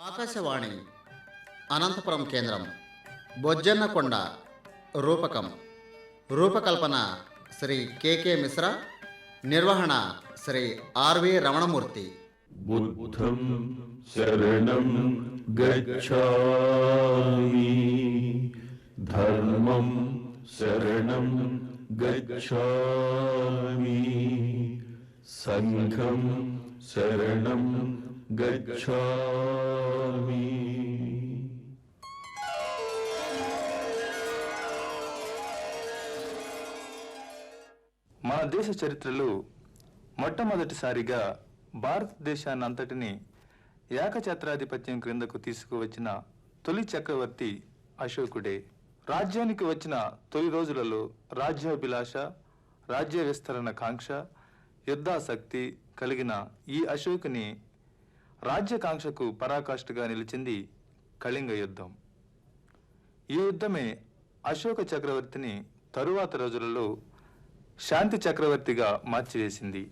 ఆకాశవాణి అనంతపురం కేంద్రం బొజ్జన్నకొండ రూపకం. రూపకల్పన శ్రీ కెకే మిశ్రా నిర్వహణ శ్రీ ఆర్వి రమణమూర్తి. బుద్ధం శరణం గచ్చామి ధర్మం శరణం గచ్చామి సంఘం శరణం गच्छामि మన దేశ చరిత్రలో మొట్టమొదటిసారిగా భారతదేశాన్ని అంతటిని ఏకఛత్రాధిపత్యం క్రిందకు తీసుకువచ్చిన తొలి చక్రవర్తి అశోకుడే రాజ్యానికి వచ్చిన తొలి రోజులలో రాజ్యాభిలాష రాజ్య విస్తరణ కాంక్ష యుద్ధాసక్తి కలిగిన ఈ అశోకుని రాజ్యకాంక్షకు పరాకాష్ఠగా నిలిచింది కళింగ యుద్ధం. ఈ యుద్ధమే అశోక చక్రవర్తిని తరువాత రోజులలో శాంతి చక్రవర్తిగా మార్చివేసింది.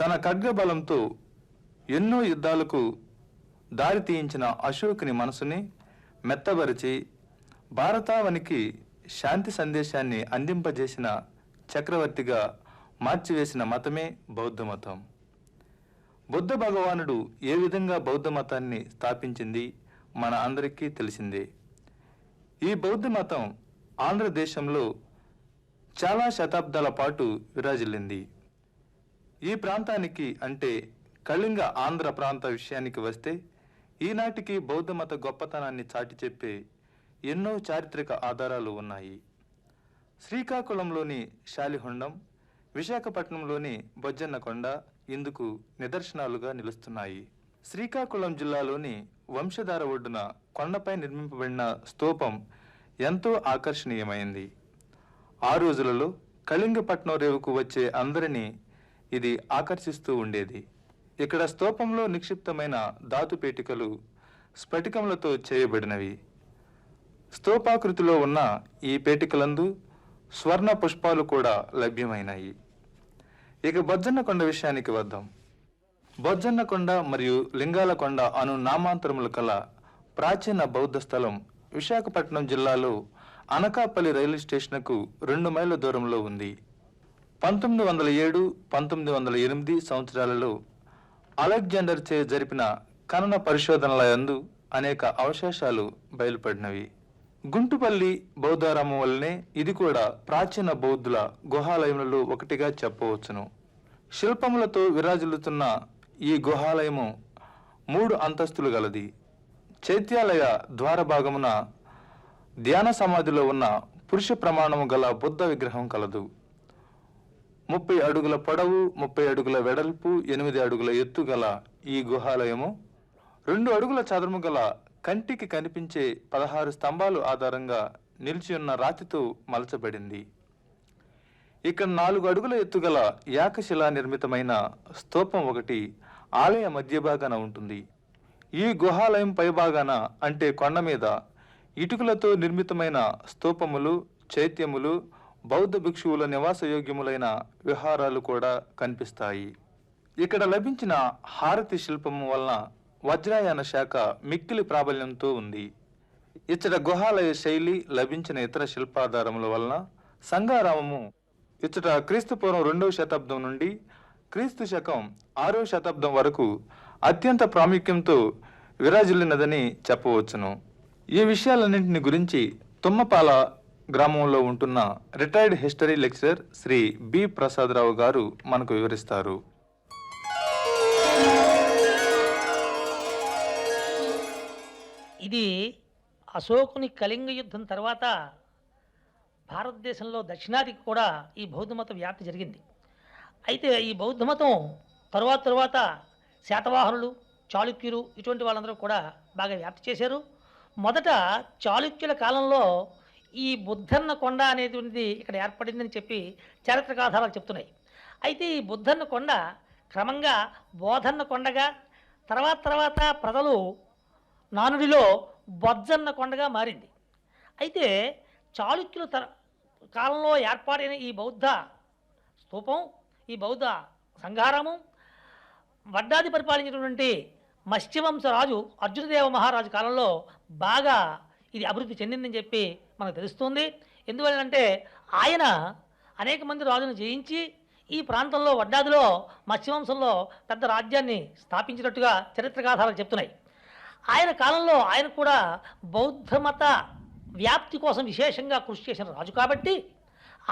తన ఖడ్గబలంతో ఎన్నో యుద్ధాలకు దారి తీయించిన అశోకుని మనసుని మెత్తబరిచి భారతావనికి శాంతి సందేశాన్ని అందింపజేసిన చక్రవర్తిగా మార్చివేసిన మతమే బౌద్ధ మతం బుద్ధ భగవానుడు ఏ విధంగా బౌద్ధ మతాన్ని స్థాపించింది మన అందరికీ తెలిసిందే. ఈ బౌద్ధ మతం ఆంధ్రదేశంలో చాలా శతాబ్దాల పాటు విరాజిల్లింది. ఈ ప్రాంతానికి అంటే కళింగ ఆంధ్ర ప్రాంత విషయానికి వస్తే ఈనాటికి బౌద్ధ మత గొప్పతనాన్ని చాటి చెప్పే ఎన్నో చారిత్రక ఆధారాలు ఉన్నాయి. శ్రీకాకుళంలోని శాలిహొండం విశాఖపట్నంలోని బొజ్జన్నకొండ ఇందుకు నిదర్శనాలుగా నిలుస్తున్నాయి. శ్రీకాకుళం జిల్లాలోని వంశధార ఒడ్డున కొండపై నిర్మింపబడిన స్తూపం ఎంతో ఆకర్షణీయమైంది. ఆ రోజులలో కళింగపట్నం రేవుకు వచ్చే అందరినీ ఇది ఆకర్షిస్తూ ఉండేది. ఇక్కడ స్తూపంలో నిక్షిప్తమైన ధాతు పేటికలు స్ఫటికములతో చేయబడినవి. స్తూపాకృతిలో ఉన్న ఈ పేటికలందు స్వర్ణ పుష్పాలు కూడా లభ్యమైనాయి. ఇక బొజ్జన్నకొండ విషయానికి వద్దాం. బొజ్జన్న కొండ మరియు లింగాలకొండ అను నామాంతరములు కల ప్రాచీన బౌద్ధ స్థలం విశాఖపట్నం జిల్లాలో అనకాపల్లి రైల్వే స్టేషన్కు రెండు మైళ్ళ దూరంలో ఉంది. పంతొమ్మిది వందల ఏడు పంతొమ్మిది వందల ఎనిమిది సంవత్సరాలలో అలెగ్జాండర్ చే జరిపిన ఖనన పరిశోధనల యందు అనేక అవశేషాలు బయలుపడినవి. గుంటుపల్లి బౌద్ధారామం వల్లనే ఇది కూడా ప్రాచీన బౌద్ధుల గుహాలయములలో ఒకటిగా చెప్పవచ్చును. శిల్పములతో విరాజిల్లుతున్న ఈ గుహాలయము మూడు అంతస్తులు గలది. చైత్యాలయ ద్వారభాగమున ధ్యాన సమాధిలో ఉన్న పురుష ప్రమాణము గల బుద్ధ విగ్రహం కలదు. ముప్పై అడుగుల పొడవు ముప్పై అడుగుల వెడల్పు ఎనిమిది అడుగుల ఎత్తు గల ఈ గుహాలయము రెండు అడుగుల చదరము గల కంటికి కనిపించే పదహారు స్తంభాలు ఆధారంగా నిలిచి ఉన్న రాతితో మలచబడింది. ఇక్కడ నాలుగు అడుగుల ఎత్తుగల యాకశిలా నిర్మితమైన స్తూపం ఒకటి ఆలయ మధ్య భాగాన ఉంటుంది. ఈ గుహాలయం పైభాగాన అంటే కొండ మీద ఇటుకలతో నిర్మితమైన స్తూపములు చైత్యములు బౌద్ధ భిక్షువుల నివాసయోగ్యములైన విహారాలు కూడా కనిపిస్తాయి. ఇక్కడ లభించిన హారతి శిల్పము వలన వజ్రాయన శాఖ మిక్కిలి ప్రాబల్యంతో ఉంది. ఇచ్చట గుహాలయ శైలి లభించిన ఇతర శిల్పాధారముల వలన సంగారామము ఇచ్చట క్రీస్తు పూర్వం రెండవ శతాబ్దం నుండి క్రీస్తు శకం ఆరవ శతాబ్దం వరకు అత్యంత ప్రాముఖ్యంతో విరాజిల్లినదని చెప్పవచ్చును. ఈ విషయాలన్నింటిని గురించి తుమ్మపాల గ్రామంలో ఉంటున్న retired history lecturer Shri B Prasadarao garu మనకు వివరిస్తారు. ఇది అశోకుని కళింగ యుద్ధం తర్వాత భారతదేశంలో దక్షిణాదికి కూడా ఈ బౌద్ధమతం వ్యాప్తి జరిగింది. అయితే ఈ బౌద్ధమతం తరువాత తరువాత శాతవాహనులు చాళుక్యులు ఇటువంటి వాళ్ళందరూ కూడా బాగా వ్యాప్తి చేశారు. మొదట చాళుక్యుల కాలంలో ఈ బుద్ధన్న కొండ అనేటువంటిది ఇక్కడ ఏర్పడిందని చెప్పి చారిత్రకాధారాలు చెప్తున్నాయి. అయితే ఈ బుద్ధన్న కొండ క్రమంగా బోధన్న కొండగా తర్వాత తర్వాత ప్రజలు నానుడిలో బొజ్జన్న కొండగా మారింది. అయితే చాళుక్యుల తర కాలంలో ఏర్పాటైన ఈ బౌద్ధ స్థూపం ఈ బౌద్ధ సంఘారామం వడ్డాది పరిపాలించినటువంటి మత్స్యవంశ రాజు అర్జునదేవ మహారాజు కాలంలో బాగా ఇది అభివృద్ధి చెందిందని చెప్పి మనకు తెలుస్తుంది. ఎందువల్లంటే ఆయన అనేక మంది రాజును జయించి ఈ ప్రాంతంలో వడ్డాదిలో మత్స్యవంశంలో పెద్ద రాజ్యాన్ని స్థాపించినట్టుగా చరిత్రగాథాలు చెప్తున్నాయి. ఆయన కాలంలో ఆయన కూడా బౌద్ధ మత వ్యాప్తి కోసం విశేషంగా కృషి చేసిన రాజు కాబట్టి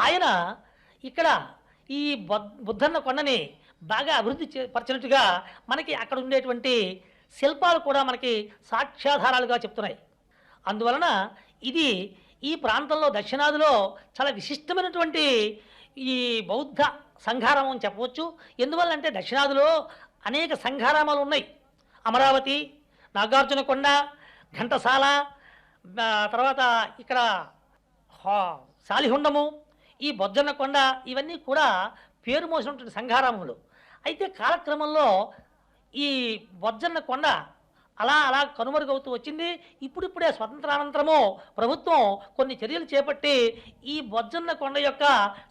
ఆయన ఇక్కడ ఈ బుద్ధన్న కొండని బాగా అభివృద్ధి పరిచినట్టుగా మనకి అక్కడ ఉండేటువంటి శిల్పాలు కూడా మనకి సాక్ష్యాధారాలుగా చెప్తున్నాయి. అందువలన ఇది ఈ ప్రాంతంలో దక్షిణాదిలో చాలా విశిష్టమైనటువంటి ఈ బౌద్ధ సంఘారామం అని చెప్పవచ్చు. ఎందువల్లంటే దక్షిణాదిలో అనేక సంఘారామాలు ఉన్నాయి. అమరావతి నాగార్జునకొండ ఘంటసాల తర్వాత ఇక్కడ సాలిహుండము శాలిహుండము ఈ బొజ్జన్న కొండ ఇవన్నీ కూడా పేరు మోసినటువంటి సంఘారామములు. అయితే కాలక్రమంలో ఈ బొజ్జన్న కొండ అలా అలా కనుమరుగవుతూ వచ్చింది. ఇప్పుడిప్పుడే స్వతంత్రానంతరము ప్రభుత్వం కొన్ని చర్యలు చేపట్టి ఈ బొజ్జన్న కొండ యొక్క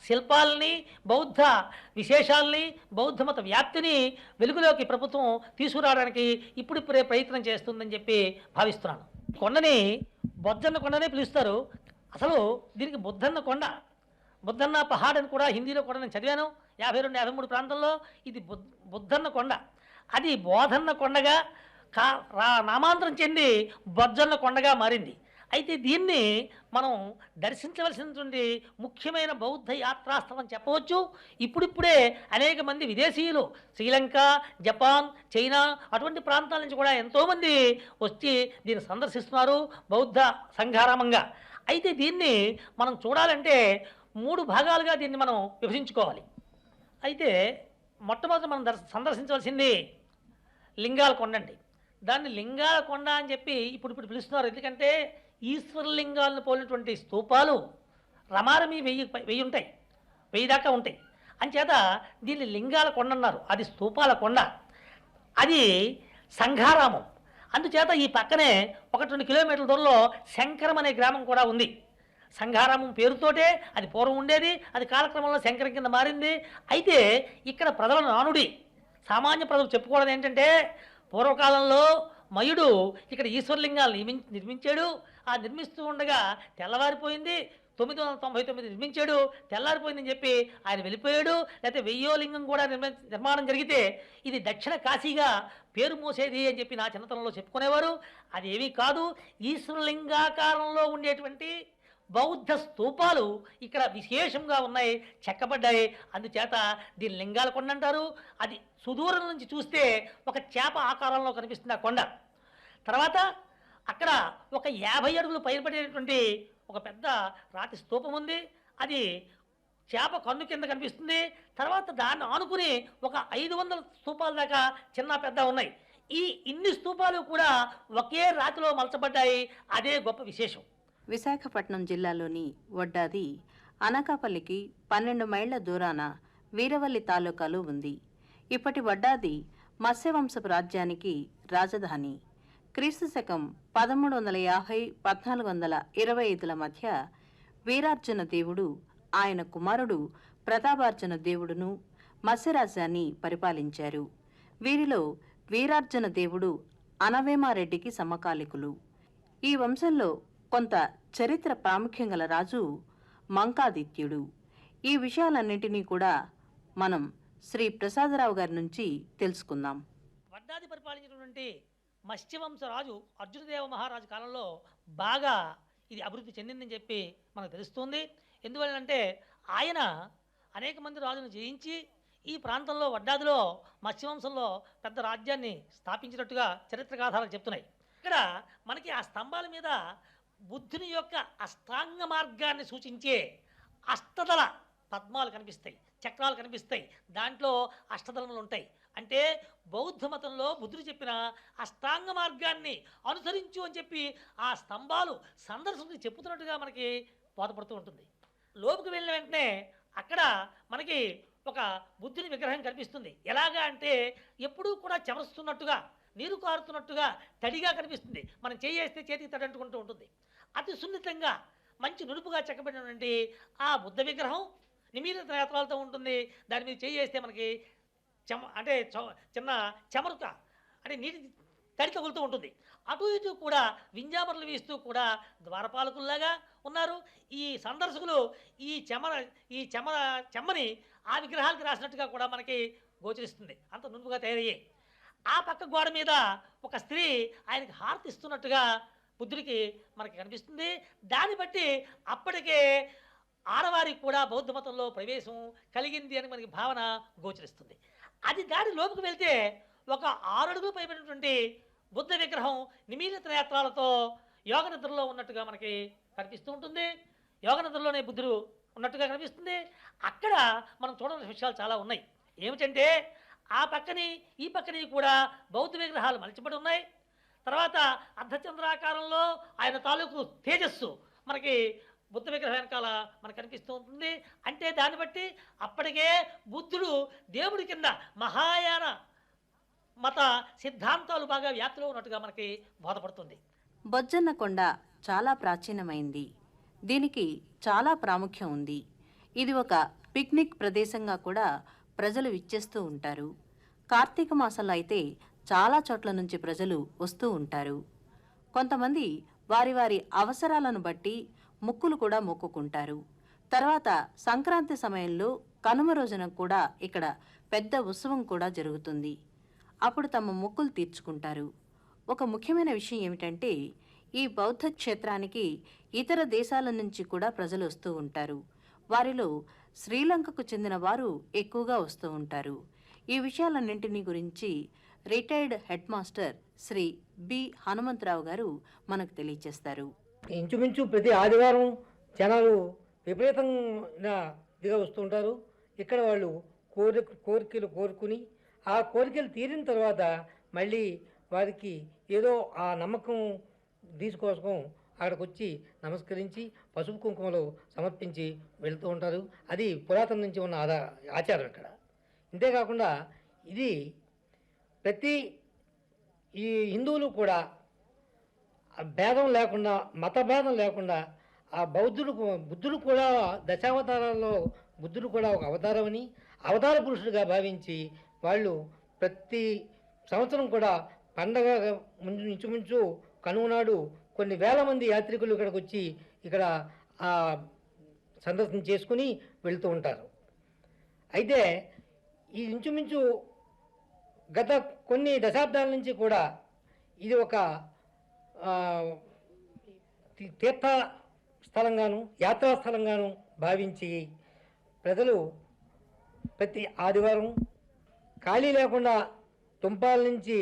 శిల్పాలని బౌద్ధ విశేషాలని బౌద్ధ మత వ్యాప్తిని వెలుగులోకి ప్రభుత్వం తీసుకురావడానికి ఇప్పుడిప్పుడే ప్రయత్నం చేస్తుందని చెప్పి భావిస్తున్నాను. కొండని బొజ్జన్న కొండనే పిలుస్తారు. అసలు దీనికి బుద్ధన్న కొండ బుద్ధన్న పహాడ్ అని కూడా హిందీలో కూడా నేను చదివాను. యాభై రెండు యాభై మూడు ప్రాంతంలో ఇది బుద్ధన్న కొండ. అది బోధన్న కొండగా కా రా నామాంతరం చెంది బొజ్జన్న కొండగా మారింది. అయితే దీన్ని మనం దర్శించవలసినటువంటి ముఖ్యమైన బౌద్ధ యాత్రాస్థలం చెప్పవచ్చు. ఇప్పుడిప్పుడే అనేక మంది విదేశీయులు శ్రీలంక జపాన్ చైనా అటువంటి ప్రాంతాల నుంచి కూడా ఎంతోమంది వచ్చి దీన్ని సందర్శిస్తున్నారు బౌద్ధ సంఘారామంగా. అయితే దీన్ని మనం చూడాలంటే మూడు భాగాలుగా దీన్ని మనం విభజించుకోవాలి. అయితే మొట్టమొదటి మనం దర్శ సందర్శించవలసింది లింగాల కొండ అండి దాన్ని లింగాల కొండ అని చెప్పి ఇప్పుడు ఇప్పుడు పిలుస్తున్నారు. ఎందుకంటే ఈశ్వరలింగాలను పోలినటువంటి స్తూపాలు రమారమి వెయ్యి వెయ్యి ఉంటాయి. వెయ్యి దాకా ఉంటాయి. అంచేత దీన్ని లింగాల కొండ అన్నారు. అది స్తూపాల కొండ. అది సంఘారామం. అందుచేత ఈ పక్కనే ఒకటి రెండు కిలోమీటర్ల దూరంలో శంకరం అనే గ్రామం కూడా ఉంది. సంఘారామం పేరుతోటే అది పూర్వం ఉండేది అది కాలక్రమంలో శంకరం కింద మారింది. అయితే ఇక్కడ ప్రజల నానుడి సామాన్య ప్రజలు చెప్పుకోవడం ఏంటంటే పూర్వకాలంలో మయుడు ఇక్కడ ఈశ్వరలింగాలు నిర్మించాడు. ఆ నిర్మిస్తూ ఉండగా తెల్లవారిపోయింది. తొమ్మిది వందల తొంభై తొమ్మిది నిర్మించాడు. తెల్లారిపోయిందని చెప్పి ఆయన వెళ్ళిపోయాడు. లేకపోతే వెయ్యో లింగం కూడా నిర్మ నిర్మాణం జరిగితే ఇది దక్షిణ కాశీగా పేరు మోసేది అని చెప్పి నా చిన్నతనంలో చెప్పుకునేవారు. అదేమీ కాదు ఈశ్వరలింగాకారంలో ఉండేటువంటి బౌద్ధ స్తూపాలు ఇక్కడ విశేషంగా ఉన్నాయి చెక్కబడ్డాయి. అందుచేత దీని లింగాల కొండ అంటారు. అది సుదూరం నుంచి చూస్తే ఒక చేప ఆకారంలో కనిపిస్తుంది ఆ కొండ. తర్వాత అక్కడ ఒక యాభై అడుగులు పైబడేటువంటి ఒక పెద్ద రాతి స్తూపం ఉంది. అది చేప కన్ను కింద కనిపిస్తుంది. తర్వాత దాన్ని ఆనుకుని ఒక ఐదు వందల స్తూపాల దాకా చిన్న పెద్ద ఉన్నాయి. ఈ ఇన్ని స్తూపాలు కూడా ఒకే రాతిలో మలచబడ్డాయి. అదే గొప్ప విశేషం. విశాఖపట్నం జిల్లాలోని వడ్డాది అనకాపల్లికి పన్నెండు మైళ్ళ దూరాన వీరవల్లి తాలూకాలో ఉంది. ఇప్పటి వడ్డాది మత్స్యవంశపు రాజ్యానికి రాజధాని. క్రీస్తు శకం పదమూడు వందల యాభై పద్నాలుగు వందల ఇరవై ఐదుల మధ్య వీరార్జున దేవుడు ఆయన కుమారుడు ప్రతాపార్జున దేవుడును మత్స్యరాజ్యాన్ని పరిపాలించారు. వీరిలో వీరార్జున దేవుడు అనవేమారెడ్డికి సమకాలికులు. ఈ వంశంలో కొంత చరిత్ర ప్రాముఖ్యం గల రాజు మంకాదిత్యుడు. ఈ విషయాలన్నింటినీ కూడా మనం శ్రీ ప్రసాదరావు గారి నుంచి తెలుసుకుందాం. వడ్డాది పరిపాలించినటువంటి మత్స్యవంశరాజు అర్జునదేవ మహారాజు కాలంలో బాగా ఇది అభివృద్ధి చెందిందని చెప్పి మనకు తెలుస్తుంది. ఎందువల్లంటే ఆయన అనేక మంది రాజును జయించి ఈ ప్రాంతంలో వడ్డాదిలో మత్స్యవంశంలో పెద్ద రాజ్యాన్ని స్థాపించినట్టుగా చరిత్రగాథాలు చెప్తున్నాయి. ఇక్కడ మనకి ఆ స్తంభాల మీద బుద్ధుని యొక్క అష్టాంగ మార్గాన్ని సూచించే అష్టదళ పద్మాలు కనిపిస్తాయి. చక్రాలు కనిపిస్తాయి. దాంట్లో అష్టధర్మలు ఉంటాయి. అంటే బౌద్ధ మతంలో బుద్ధుడు చెప్పిన అష్టాంగ మార్గాన్ని అనుసరించు అని చెప్పి ఆ స్తంభాలు సందర్శకులకు చెప్పుతున్నట్టుగా మనకి బోధపడుతూ ఉంటుంది. లోపుకి వెళ్ళిన వెంటనే అక్కడ మనకి ఒక బుద్ధుని విగ్రహం కనిపిస్తుంది. ఎలాగా అంటే ఎప్పుడూ కూడా చెమరుస్తున్నట్టుగా నీరు కారుతున్నట్టుగా తడిగా కనిపిస్తుంది. మనం చేయేస్తే చేతికి తడంటుకుంటూ ఉంటుంది. అతి సున్నితంగా మంచి నునుపుగా చెక్కబడినటువంటి ఆ బుద్ధ విగ్రహం నిమీలిత నేత్రాలతో ఉంటుంది. దాని మీద చేయేస్తే మనకి చెమ అంటే చ- చిన్న చెమరుక అంటే నీటి తడి తగులుతూ ఉంటుంది. అటు ఇటు కూడా వింజామరలు వీస్తూ కూడా ద్వారపాలకుల్లాగా ఉన్నారు. ఈ సందర్శకులు ఈ చెమర ఈ చెమర చెమ్మని ఆ విగ్రహాలకి రాసినట్టుగా కూడా మనకి గోచరిస్తుంది. అంత నునుపుగా తయారయ్యాయి ఆ పక్క గోడ మీద ఒక స్త్రీ ఆయనకి హారతి ఇస్తున్నట్టుగా బుద్ధుడికి మనకి కనిపిస్తుంది. దాన్ని బట్టి అప్పటికే ఆడవారికి కూడా బౌద్ధ మతంలో ప్రవేశం కలిగింది అని మనకి భావన గోచరిస్తుంది. అది దాని లోపుకు వెళ్తే ఒక ఆరడుగు పైబడినటువంటి బుద్ధ విగ్రహం నిమీలిత నేత్రాలతో యోగ నిద్రలో ఉన్నట్టుగా మనకి కనిపిస్తూ ఉంటుంది. యోగ నిద్రలోనే బుద్ధుడు ఉన్నట్టుగా కనిపిస్తుంది. అక్కడ మనం చూడవలసిన విషయాలు చాలా ఉన్నాయి. ఏమిటంటే ఆ పక్కని ఈ పక్కని కూడా బౌద్ధ విగ్రహాలు మలిచిపడి ఉన్నాయి. తర్వాత అర్ధచంద్రాకారంలో ఆయన తాలూకు తేజస్సు మనకి బుద్ధ విగ్రహం వెనకాల మనకు కనిపిస్తూ ఉంటుంది. అంటే దాన్ని బట్టి అప్పటికే బుద్ధుడు దేవుడి కింద మహాయాన మత సిద్ధాంతాలు బాగా వ్యాప్తిలో ఉన్నట్టుగా మనకి బోధపడుతుంది. బొజ్జన్న కొండ చాలా ప్రాచీనమైంది. దీనికి చాలా ప్రాముఖ్యం ఉంది. ఇది ఒక పిక్నిక్ ప్రదేశంగా కూడా ప్రజలు విచ్చేస్తూ ఉంటారు. కార్తీక మాసంలో అయితే చాలా చోట్ల నుంచి ప్రజలు వస్తూ ఉంటారు. కొంతమంది వారి వారి అవసరాలను బట్టి ముక్కులు కూడా మొక్కుకుంటారు. తర్వాత సంక్రాంతి సమయంలో కనుమ రోజున కూడా ఇక్కడ పెద్ద ఉత్సవం కూడా జరుగుతుంది. అప్పుడు తమ మొక్కులు తీర్చుకుంటారు. ఒక ముఖ్యమైన విషయం ఏమిటంటే ఈ బౌద్ధ క్షేత్రానికి ఇతర దేశాల నుంచి కూడా ప్రజలు వస్తూ ఉంటారు. వారిలో శ్రీలంకకు చెందిన వారు ఎక్కువగా వస్తూ ఉంటారు. ఈ విషయాలన్నింటినీ గురించి retired head master Shri B Hanumantharao garu మనకు తెలియజేస్తారు ఇంచుమించు ప్రతి ఆదివారం జనాలు విపరీతంగా దిగా వస్తుంటారు ఇక్కడ వాళ్ళు కోరి కోరికలు కోరుకుని ఆ కోరికలు తీరిన తర్వాత మళ్ళీ వారికి ఏదో ఆ నమ్మకం తీసుకోసం అక్కడికి వచ్చి నమస్కరించి పసుపు కుంకుమలు సమర్పించి వెళ్తూ ఉంటారు. అది పురాతన నుంచి ఉన్న ఆదా ఆచారం ఇక్కడ. ఇంతేకాకుండా ఇది ప్రతి ఈ హిందువులు కూడా భేదం లేకుండా మత భేదం లేకుండా ఆ బౌద్ధుడు బుద్ధుడు కూడా దశావతారాల్లో బుద్ధుడు కూడా ఒక అవతారమని అవతార పురుషుడిగా భావించి వాళ్ళు ప్రతి సంవత్సరం కూడా పండగ ముందు ఇంచుమించు కనుమనాడు కొన్ని వేల మంది యాత్రికులు ఇక్కడికి వచ్చి ఇక్కడ ఆ సందర్శన చేసుకుని వెళుతూ ఉంటారు. అయితే ఈ ఇంచుమించు గత కొన్ని దశాబ్దాల నుంచి కూడా ఇది ఒక తీర్థ స్థలంగాను యాత్రా స్థలంగాను భావించి ప్రజలు ప్రతి ఆదివారం ఖాళీ లేకుండా తుంపాల నుంచి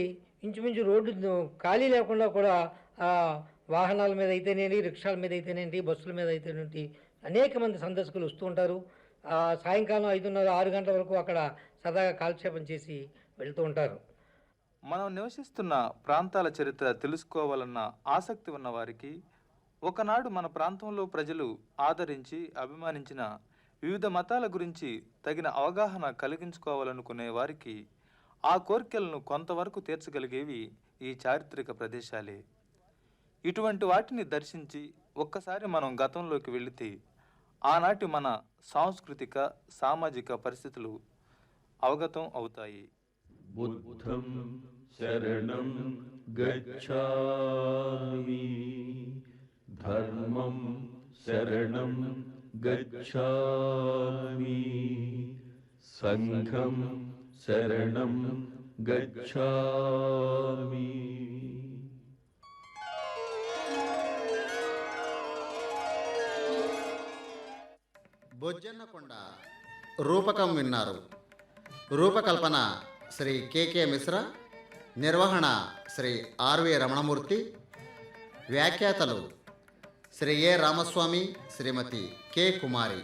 ఇంచుమించు రోడ్డు ఖాళీ లేకుండా కూడా వాహనాల మీద అయితేనేంటి రిక్షాల మీద అయితేనేంటి బస్సుల మీద అయితేనేంటి అనేక మంది సందర్శకులు వస్తూ ఉంటారు. సాయంకాలం ఐదున్నర ఆరు గంటల వరకు అక్కడ సరదాగా కాలక్షేపం చేసి వెళ్తూ ఉంటారు. మనం నివసిస్తున్న ప్రాంతాల చరిత్ర తెలుసుకోవాలన్న ఆసక్తి ఉన్న వారికి ఒకనాడు మన ప్రాంతంలో ప్రజలు ఆదరించి అభిమానించిన వివిధ మతాల గురించి తగిన అవగాహన కలిగించుకోవాలనుకునే వారికి ఆ కోరికలను కొంతవరకు తీర్చగలిగేవి ఈ చారిత్రక ప్రదేశాలే. ఇటువంటి వాటిని దర్శించి ఒక్కసారి మనం గతంలోకి వెళితే ఆనాటి మన సాంస్కృతిక సామాజిక పరిస్థితులు అవగతం అవుతాయి. बुद्धं शरणं गच्छामि धर्मं शरणं गच्छामि सङ्घं शरणं गच्छामि బొజ్జన్నకొండ రూపకం విన్నారు రూపకల్పన శ్రీ కెకే మిశ్రా నిర్వహణ శ్రీ ఆర్వి రమణమూర్తి వ్యాఖ్యాతలు Shri A Ramaswamy Shrimati K Kumari.